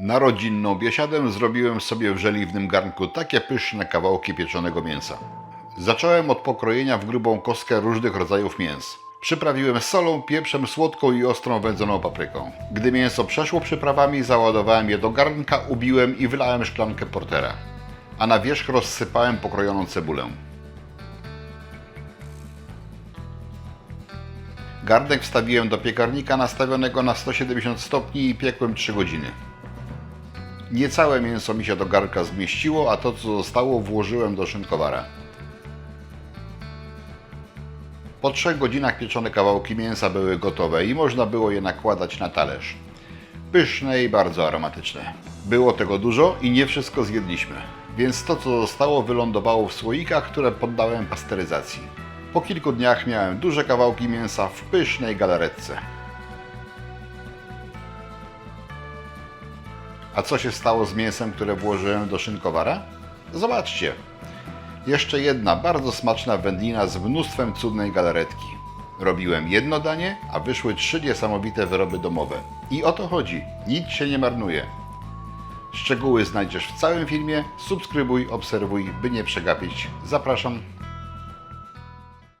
Na rodzinną biesiadę zrobiłem sobie w żeliwnym garnku takie pyszne kawałki pieczonego mięsa. Zacząłem od pokrojenia w grubą kostkę różnych rodzajów mięs. Przyprawiłem solą, pieprzem, słodką i ostrą wędzoną papryką. Gdy mięso przeszło przyprawami, załadowałem je do garnka, ubiłem i wylałem szklankę portera. A na wierzch rozsypałem pokrojoną cebulę. Garnek wstawiłem do piekarnika nastawionego na 170 stopni i piekłem 3 godziny. Niecałe mięso mi się do garnka zmieściło, a to co zostało włożyłem do szynkowara. Po trzech godzinach pieczone kawałki mięsa były gotowe i można było je nakładać na talerz. Pyszne i bardzo aromatyczne. Było tego dużo i nie wszystko zjedliśmy, więc to co zostało wylądowało w słoikach, które poddałem pasteryzacji. Po kilku dniach miałem duże kawałki mięsa w pysznej galaretce. A co się stało z mięsem, które włożyłem do szynkowara? Zobaczcie. Jeszcze jedna bardzo smaczna wędlina z mnóstwem cudnej galaretki. Robiłem jedno danie, a wyszły trzy niesamowite wyroby domowe. I o to chodzi. Nic się nie marnuje. Szczegóły znajdziesz w całym filmie. Subskrybuj, obserwuj, by nie przegapić. Zapraszam.